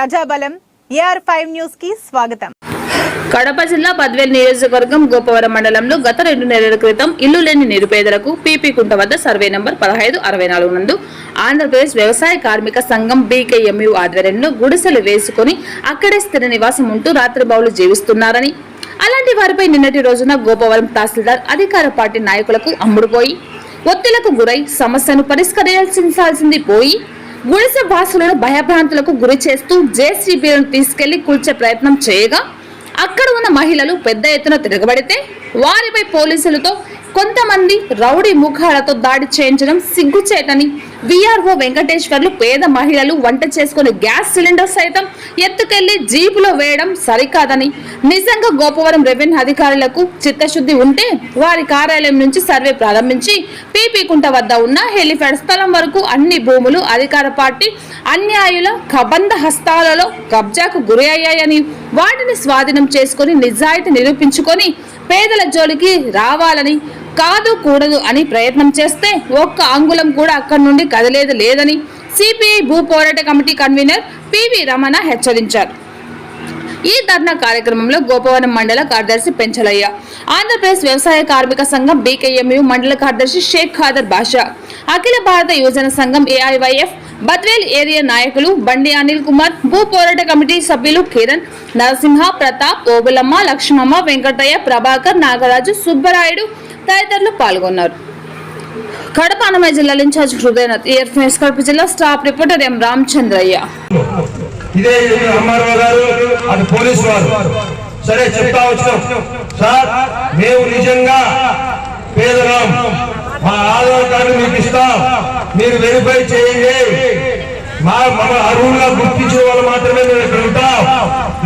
ప్రజాబలం AR five న్యూస్కి స్వాగతం. కడప జిల్లా బద్వేల్ నియోజకవర్గం గోపవరం మండలంలో గత రెండు నెలల క్రితం ఇల్లు లేని నిరుపేదలకు పీపీ కుంట వద్ద సర్వే నంబర్ పదహైదు అరవై నాలుగు నందు ఆంధ్రప్రదేశ్ వ్యవసాయ కార్మిక సంఘం బీకేఎంయు ఆధ్వర్యంలో గుడిసెలు వేసుకుని అక్కడే స్థిర నివాసం ఉంటూ రాత్రిబావులు జీవిస్తున్నారని. అలాంటి వారిపై నిన్నటి రోజున గోపవరం తహసీల్దార్ అధికార పార్టీ నాయకులకు అమ్ముడుపోయి ఒత్తిళ్ళకు గురై సమస్యను పరిష్కరించాల్సింది పోయి గుడిసె వాసులను భయభ్రాంతులకు గురి చేస్తూ జేసీబీలను తీసుకెళ్ళి కూల్చే ప్రయత్నం చేయగా అక్కడ ఉన్న మహిళలు పెద్ద ఎత్తున తిరగబడితే వారిపై పోలీసులతో కొంతమంది రౌడీ ముఖాలతో దాడి చేయించడం సిగ్గుచేటని విఆర్ఓ వెంకటేశ్వర్లు పేద మహిళలు వంట చేసుకుని గ్యాస్ సిలిండర్ సైతం ఎత్తుకెళ్ళి జీపులో వేయడం సరికాదని. నిజంగా గోపవరం రెవెన్యూ అధికారులకు చిత్తశుద్ధి ఉంటే వారి కార్యాలయం నుంచి సర్వే ప్రారంభించి పీపీకుంట వద్ద ఉన్న హెలిఫాడ్ స్థలం వరకు అన్ని భూములు అధికార పార్టీ అన్యాయుల కబంధ హస్తాలలో కబ్జాకు గురి అయ్యాయని వాటిని స్వాధీనం చేసుకొని నిజాయితీ నిరూపించుకొని పేదల జోలికి రావాలని కాదు కూడదు అని ప్రయత్నం చేస్తే ఒక్క అంగుళం కూడా అక్కడి నుండి కదలేదు లేదని సిపిఐ భూ పోరాట కమిటీ కన్వీనర్ పివి రమణ హెచ్చరించారు. ఈ ధర్నా కార్యక్రమంలో గోపవనం మండల కార్యదర్శి పెంచలయ్య ఆంధ్రప్రదేశ్ వ్యవసాయ కార్మిక సంఘం బీకేఎంయు మండల కార్యదర్శి షేక్ ఖాదర్ బాషా అఖిల భారత యువజన సంఘం ఏఐవైఎఫ్ బద్వేల్ ఏరియా నాయకులు బండి అనిల్ కుమార్ భూ పోరాట కమిటీ సభ్యులు కిరణ్ నరసింహ ప్రతాప్ ఓబులమ్మ లక్ష్మమ్మ వెంకటయ్య ప్రభాకర్ నాగరాజు సుబ్బరాయుడు తదితరులు పాల్గొన్నారు. కడప అన్నమయ్య జిల్లా ఇన్ఛార్జ్ హృదయనాథ్ ఇయర్ ఫేస్ కడప జిల్లా స్టాఫ్ రిపోర్టర్ ఎం రామచంద్రయ్య. ఇదే గారు అటు పోలీసు వారు. సరే చెప్తా వచ్చాం. సార్ మేము నిజంగా పేదలం మా ఆధార్ కార్డు మీకు ఇస్తాం. మీరు వెరిఫై చేయండి. మా మన అరువుగా గుర్తించిన వాళ్ళు మాత్రమే మేము ఇక్కడ ఉంటాం.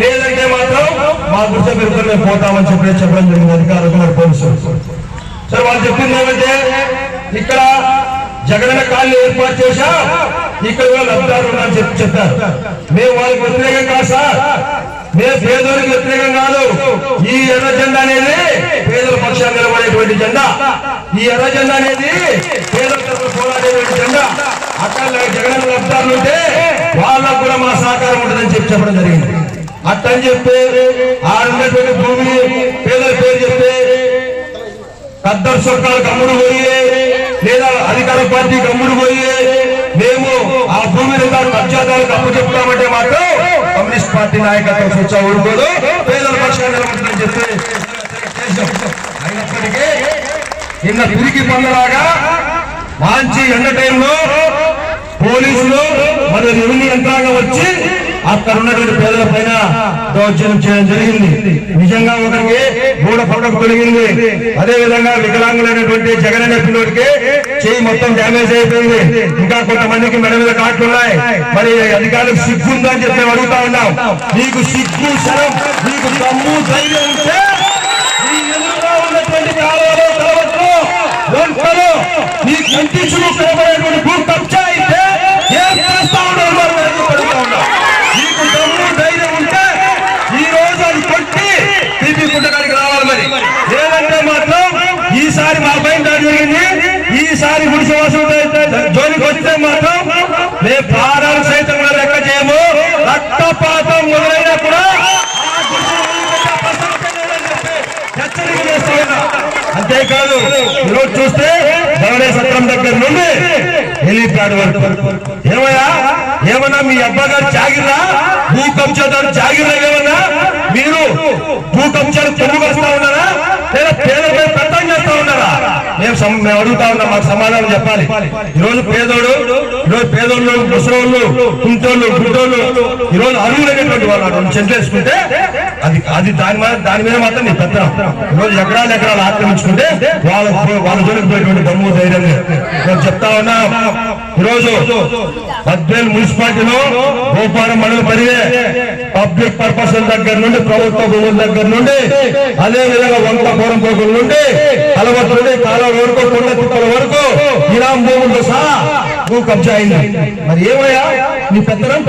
లేదంటే మాత్రం మా గుర్త పెరుగుతుంది మేము పోతామని చెప్పి చెప్పడం జరిగింది అధికారులు పోలీసులు. సరే వాళ్ళు చెప్పింది ఏమంటే ఇక్కడ జగనన్న కాళ్ళు ఏర్పాటు చేశా ఇక్కడ కూడా లబ్ధాలు ఉన్నారని చెప్పి చెప్పారు. మేము వాళ్ళకి వ్యతిరేకం కాదు సార్. మేము పేదోళ్ళకి వ్యతిరేకం కాదు. ఈ ఎర్ర జెండా అనేది పేదల పక్షాన్ని నిలబడేటువంటి జెండా. ఈ ఎర్ర జెండా అనేది పేదల తరఫున పోరాడేటువంటి జెండా. అక్కడ జగన్ లబ్ధాలు ఉంటే వాళ్ళకు కూడా మా సహకారం ఉంటుందని చెప్పి చెప్పడం జరిగింది. అట్టని చెప్పి ఆ ఉన్నటువంటి భూమిని ఖద్దరు సొట్టాలు కమ్ముడు పోయే లేదా అధికార పార్టీ కమ్ముడు పోయే మేము ఆ భూమిని తాను కబ్జాదారు కప్పు చెప్తామంటే మాత్రం కమ్యూనిస్ట్ పార్టీ నాయకత్వం స్వచ్ఛ ఊరుకోదు. పేదల పక్షాన్ని నిలబడుతుందని చెప్పి అయినప్పటికీ నిన్న తిరిగి పొందలాగా మాంచి ఎండ టైంలో పోలీసులు మన రెవెన్యూ యంత్రాంగం వచ్చి అక్కడ ఉన్నటువంటి పేదల పైన దౌర్జన్యం చేయడం జరిగింది. నిజంగా ఒకరికి మూడ పక్కకు తొలగింది. అదే విధంగా వికలాంగులైనటువంటి జగన్ అనే పిల్లోడికి చేయి మొత్తం డ్యామేజ్ అయిపోయింది. ఇంకా కొంతమందికి మెడ మీద కాట్లు ఉన్నాయి మరి అధికారులకు సిగ్గు ఉందని చెప్పి మేము అడుగుతా ఉన్నాం. నీకు సిగ్గు శరం నీకు దమ్ము ధైర్యం ఉంటే ఈ ఎదురుగా ఉన్నటువంటి కాలువలో కలవట్లో వంటలో నీ కంటించులు కనబడేటువంటి భూ కబ్జా అయితే ఏం చేస్తా ఉన్నారు మరి మేము ఎందుకు అడుగుతా ఉన్నాం నీకు దమ్ము ధైర్యం ఉంటే ఈ రోజు అది కొట్టి పీపీ పుట్టకాడికి రావాలి మరి లేదంటే మాత్రం ఈసారి మా పైన దాడి జరిగింది ఈసారి గుడిసవాసం జోలికి వస్తే మాత్రం మేము ప్రాణాలు సైతం కూడా లెక్క చేయము రక్తపాతం మొదలైనా కూడా ఆ గుడిసె వదిలిపెట్టే ప్రసక్తే లేదని చెప్పి హెచ్చరిక చేస్తా ఉన్నా. అంతేకాదు ఈరోజు చూస్తే గౌడే సత్రం దగ్గర నుండి హెలీప్యాడ్ వరకు. ఏమయ్యా? ఏమన్నా మీ అబ్బాగారు జాగిరా భూ కబ్జాదారు జాగిరా ఏమన్నా? మీరు భూ కబ్జాలు తెలుగు వస్తా ఉన్నారా? లేదా పేద పెద్దం మేము మేము అడుగుతా ఉన్నాం మాకు సమాధానం చెప్పాలి. ఈ రోజు పేదోడు ఈరోజు రోజు పేదోళ్ళు ముసలోళ్ళు కుంటోళ్ళు గుడ్డోళ్ళు ఈరోజు అరువులైనటువంటి వాళ్ళు అటువంటి అది అది దాని మీద దాని మీద మాత్రం నీ పెద్ద ఈరోజు రోజు ఎకరాలు ఎకరాలు ఆక్రమించుకుంటే వాళ్ళ వాళ్ళ జోలికి పోయేటువంటి దమ్ము ధైర్యం నేను చెప్తా ఉన్నా ఈరోజు పద్వేలు మున్సిపాలిటీలో గోపారం మండల పరిగే పబ్లిక్ పర్పస్ దగ్గర నుండి ప్రభుత్వ భూముల దగ్గర నుండి అదే విధంగా వంట పూరం పోకుల నుండి అలవత్ నుండి కాలువ వరకు కొండ తిప్పల వరకు ఇరాం భూములతో సహా భూ కబ్జా అయింది. మరి ఏమయ్యా? నీ పెద్దరం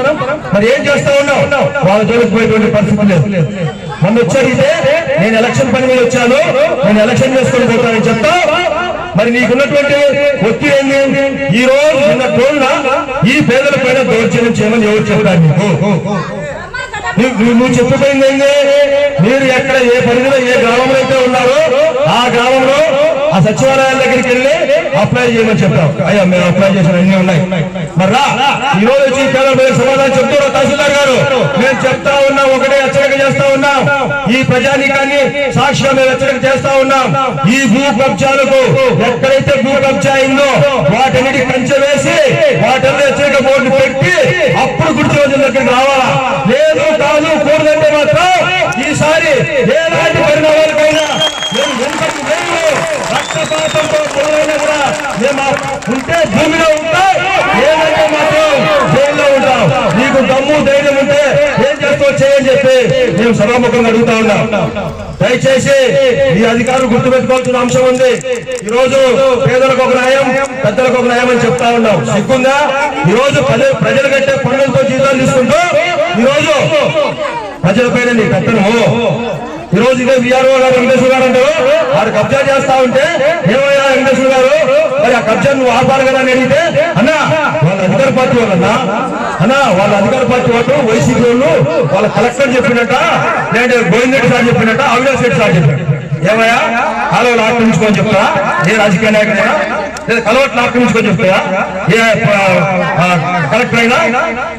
మరి ఏం చేస్తా ఉన్నావు? వాళ్ళ జోలికి పోయేటువంటి పరిస్థితి లేదు. మొన్న వచ్చాడితే నేను ఎలక్షన్ పని మీద వచ్చాను నేను ఎలక్షన్ చేసుకుని పోతానని చెప్తా మరి నీకున్నటువంటి ఒత్తిడి ఏంది? ఈ రోజు నిన్న రోజున ఈ పేదల పైన దౌర్జన్యం చేయమని ఎవరు చెప్పారు నీకు? నువ్వు నువ్వు చెప్పిపోయింది ఏంది? మీరు ఎక్కడ ఏ పరిధిలో ఏ గ్రామంలో అయితే ఉన్నారో ఆ గ్రామంలో ఆ సచివాలయాల దగ్గరికి వెళ్ళి అప్లై చేయమని చెప్పాం అయ్యా మేము అప్లై చేసిన అన్ని ఉన్నాయి. మరి రా. ఈ రోజు వచ్చి పేదల సమాధానం చెప్తారు తహసీల్దార్ గారు. మేము చెప్తా ఉన్నాం ఒకటే హెచ్చరిక చేస్తా ఉన్నాం. ఈ ప్రజానీకాన్ని సాక్షిగా మేము హెచ్చరిక చేస్తా ఉన్నాం. ఈ భూ కబ్జాలకు ఎక్కడైతే భూ కబ్జా అయిందో వాటన్నిటి కంచె వేసి వాటన్ని హెచ్చరిక బోర్డు పెట్టి అప్పుడు గుర్తు రోజుల దగ్గరికి రావాలా లేదు కాదు కూడదంటే మాత్రం ఈసారి ఎలాంటి పరిణామాలకైనా మేము వెనుకకు వేయము. రక్తపాతంతో మొదలైనా కూడా మేము ఆ ఉంటే భూమిలో ఉంటాం లేదంటే మాత్రం జైల్లో ఉంటాం నీకు దమ్ము ధైర్యం ఉంటే ఏం చేస్తావు చేయని చెప్పి మేము సభాముఖంగా అడుగుతా ఉన్నాం. దయచేసి ఈ అధికారులు గుర్తుపెట్టుకోవాల్సిన అంశం ఉంది. ఈ రోజు పేదలకు ఒక న్యాయం పెద్దలకు ఒక న్యాయం అని చెప్తా ఉన్నాం. సిగ్గుందా? ఈ రోజు ప్రజలు కట్టే పన్నులతో జీతాలు తీసుకుంటూ ఈ రోజు ప్రజలపైన నీ కట్టను ఈ రోజు ఇదే విఆర్ఓ గారు వెంకటేశ్వర గారు అంటారు. వారు కబ్జా చేస్తా ఉంటే ఏమయ్యా వెంకటేశ్వర గారు? మరి ఆ కబ్జా నువ్వు ఆపాలి కదా అని అడిగితే అన్నా వాళ్ళ అధికార పార్టీ వాళ్ళన్నా అన్నా వాళ్ళ అధికార పార్టీ వాళ్ళు వైసీపీ వాళ్ళు వాళ్ళ కలెక్టర్ చెప్పినట్ట నేను గోవింద్ రెడ్డి సార్ చెప్పినట్ట అవినాష్ రెడ్డి సార్ చెప్పినట్టు ఏమయ్యా? కాలువలు ఆక్రమించుకొని చెప్తా ఏ రాజకీయ నాయకుడైనా లేదా కలవట్లు ఆక్రమించుకొని చెప్తా ఏ కలెక్టర్ అయినా?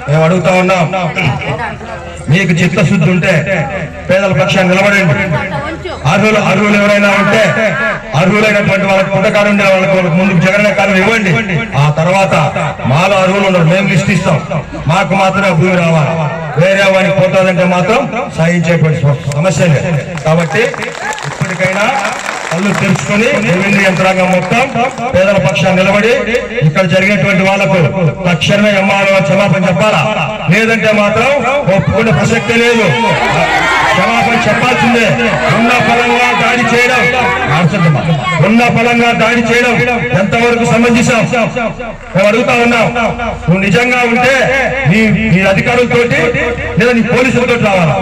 మేము అడుగుతా ఉన్నాం. మీకు చిత్తశుద్ధి ఉంటే పేదల పక్షాన్ని నిలబడండి. అర్హులు అర్హులు ఎవరైనా ఉంటే అర్హులైనటువంటి వాళ్ళకి పుట్టకాడు వాళ్ళకి వాళ్ళకి ముందుకు జగన్ కాలం ఇవ్వండి. ఆ తర్వాత మాలో అర్హులు ఉన్నారు. మేము లిస్ట్ ఇస్తాం. మాకు మాత్రమే భూమి రావాలి. వేరే వాడికి పోతుందంటే మాత్రం సహించేటువంటి సమస్య లేదు. కాబట్టి ఇప్పటికైనా కళ్ళు తెరుచుకొని రెవెన్యూ యంత్రాంగం మొత్తం పేదల పక్షాన్ని నిలబడి ఇక్కడ జరిగేటువంటి వాళ్ళకు తక్షణమే ఎంఆర్ఓ క్షమాపణ చెప్పాలా? లేదంటే మాత్రం ఒప్పుకునే ప్రసక్తే లేదు. క్షమాపణ చెప్పాల్సిందే. ఉన్న ఫలంగా దాడి చేయడం. ఉన్న ఫలంగా దాడి చేయడం ఎంతవరకు సంబంధించాం మేము అడుగుతా ఉన్నాం. నువ్వు నిజంగా ఉంటే నీ నీ అధికారులతోటి లేదా నీ పోలీసులతో రావాలా?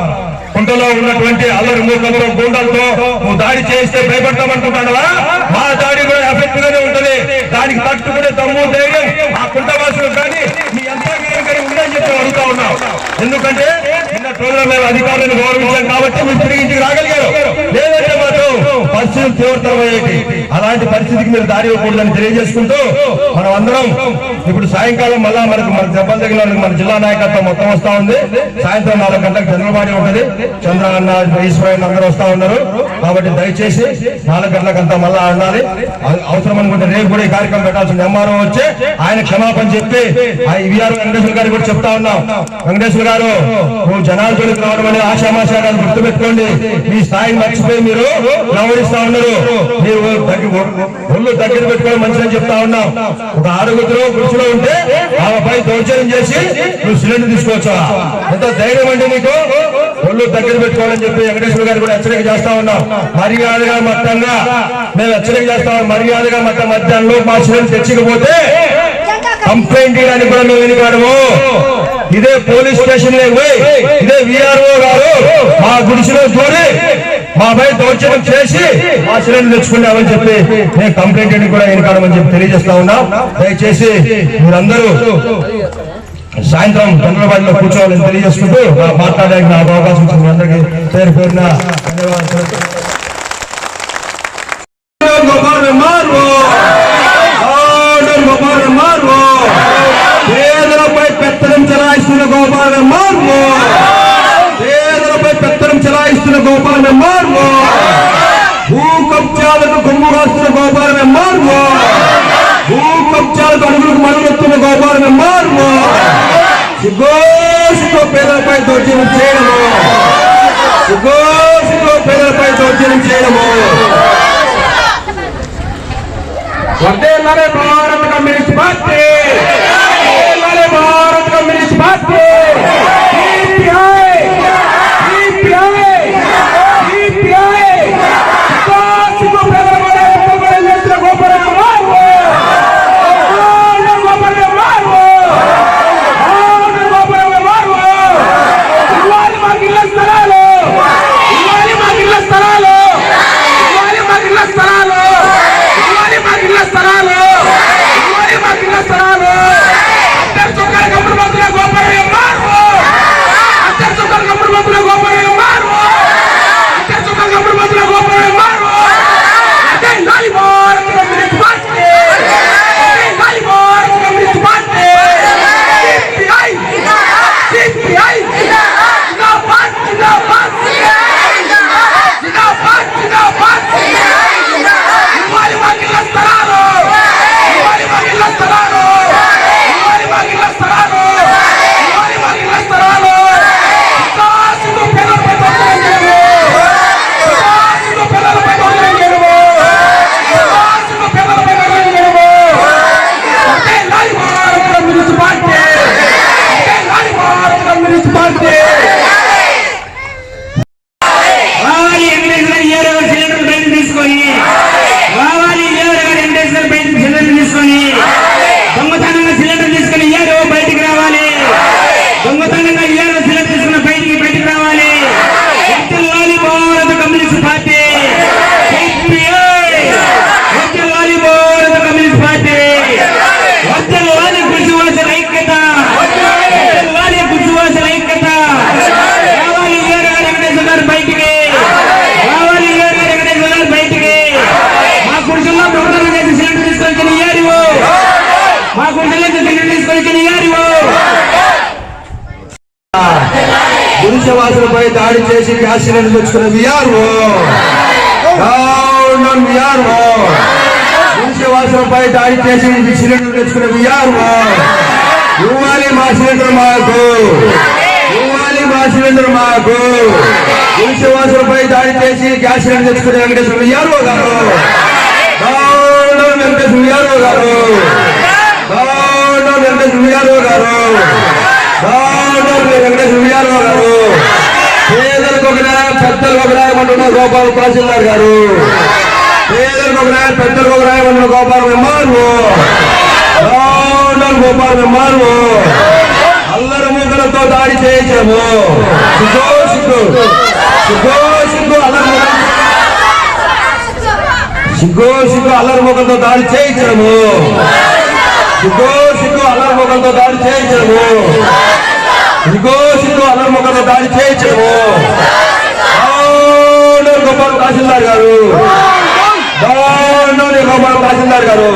కుంటలో ఉన్నటువంటి అల్లరి మూకలతో గుండలతో నువ్వు దాడి చేస్తే భయపడతామనుకుంటానవా మా దాడి కూడా ఎఫెక్ట్ గానే ఉంటది. దానికి తట్టుకునే దమ్ము ధైర్యం ఆ కుంటవాసులు కానీ మీ యంత్రాంగం ఉందని చెప్పి అడుగుతా ఉన్నావు. ఎందుకంటే నిన్న మేము అధికారులను గౌరవించాం కాబట్టి మీరు తిరిగి రాగలిగారు. లేదంటే మాత్రం పరిస్థితులు తీవ్రతరమయ్యేటి అలాంటి పరిస్థితికి మీరు దారి ఇవ్వకూడదని తెలియజేసుకుంటూ మనం అందరం ఇప్పుడు సాయంకాలం మళ్ళా మనకు మన దెబ్బలు తగిన మన జిల్లా నాయకత్వం మొత్తం వస్తా ఉంది. సాయంత్రం నాలుగు గంటలకు చంద్రబాబు ఉంటది. చంద్ర అన్న ఈశ్వరయ్య అందరూ వస్తా ఉన్నారు. కాబట్టి దయచేసి నాలుగు గంటలకు అంతా మళ్ళా ఉండాలి అవసరం అనుకుంటే రేపు కూడా ఈ కార్యక్రమం పెట్టాల్సింది ఎంఆర్ఓ వచ్చి ఆయన క్షమాపణ చెప్పి ఆ విఆర్ వెంకటేశ్వర గారు కూడా చెప్తా ఉన్నాం. వెంకటేశ్వర గారు నువ్వు జనాలు జోలికి రావడం అనేది ఆశామాశాలను గారు గుర్తుపెట్టుకోండి. మీ స్థాయిని మర్చిపోయి మీరు వ్యవహరిస్తా ఉన్నారు. మీరు ఒళ్ళు దగ్గర పెట్టుకోవడం మంచిదని చెప్తా ఉన్నాం. ఒక ఆరుగురు గుడిసెలో ఉంటే ఆమెపై దౌర్జన్యం చేసి నువ్వు సిలిండర్ తీసుకోవచ్చా ఎంత ధైర్యం అండి నీకు ఒళ్ళు దగ్గర పెట్టుకోవాలని చెప్పి వెంకటేశ్వర గారు కూడా హెచ్చరిక చేస్తా ఉన్నాం. మర్యాదగా మొత్తంగా మేము హెచ్చరిక చేస్తాం మర్యాదగా మొత్తం మధ్యాహ్నంలో మా సిలిండర్ తెచ్చకపోతే కంప్లైంట్ చేయడానికి కూడా మేము వెనుకాడము ఇదే పోలీస్ స్టేషన్ ఇదే విఆర్ఓ గారు మా గుడిసెలో దూరి మా పై దౌర్జన్యం చేసి మా సిలిండర్ తెచ్చుకున్నామని చెప్పి నేను కంప్లైంట్ చేయడానికి కూడా వెనుకాడమని చెప్పి తెలియజేస్తా ఉన్నాం. దయచేసి మీరందరూ సాయంత్రం చంద్రబాబులో కూర్చోవాలని తెలియజేసుకుంటూ మాట్లాడడానికి నాకు అవకాశం ఇచ్చిన అందరికీ పేరు పేరున ధన్యవాదాలు. పేదలపై పెత్తనం చెలాయిస్తున్న గోపాల్ మార్వో పేదలపై పెత్తనం చెలాయిస్తున్న గోపాల్ మార్వో భూ కబ్జాలకు కొమ్ము కాస్తున్న గోపాల్ మార్వో భూ కబ్జాలకు అడుగులకు మరుగుతున్న గోపాల్ మార్వో సిగోసితో పేదలపై దౌర్జన్యం చేయడము. సిగోసితో పేదలపై దౌర్జన్యం చేయడము. వందే వర్దేలారే భారత కమ్యూనిస్ట్ పార్టీ. వర్దేలారే భారత కమ్యూనిస్ట్ పార్టీ. దాడి చేసి గ్యాస్ సిలిండర్ తెచ్చుకున్న విఆర్ఓ డౌన్ విఆర్ఓ పురుషవాసులపై దాడి చేసి సిలిండర్ తెచ్చుకున్న విఆర్ఓ ఇవ్వాలి మా సిలిండర్ మాకు ఇవ్వాలి మా సిలిండర్ మాకు పురుషవాసులపై దాడి చేసి గ్యాస్ సిలిండర్ తెచ్చుకున్న వెంకటేశ్వర విఆర్ఓ గారు డౌన్ వెంకటేశ్వర విఆర్ఓ గారు డౌన్ వెంకటేశ్వర విఆర్ఓ గారు దారుణంగా వెంకటేశ్వర విఆర్ఓ గారు పేదలకు ఒక న్యాయం పెద్దలకు ఒక న్యాయం అంటున్న గోపాల తహసీల్దార్ గారు. పేదలకు ఒక రాయ పెద్దలకు ఒక న్యాయం అంటున్న గోపాల ఎంఆర్ఓ దారుణం గోపాల ఎంఆర్ఓ అల్లరి మూకలతో దాడి చేయించాము. సిగ్గో సిగ్గు అల్లరి మూకలు. సిగ్గో సిగ్గు అల్లరి మూకలతో దాడి చేయించాము. సిగ్గో సిగ్గు అల్లరి మూకలతో దాడి చేయించాము. సిగ్గో సిగ్గు అల్లరి మూకలతో దాడి చేయించాము. దారుణం గోపాల తహసీల్దార్ గారు. దారుణం గోపాల తహసీల్దార్ గారు.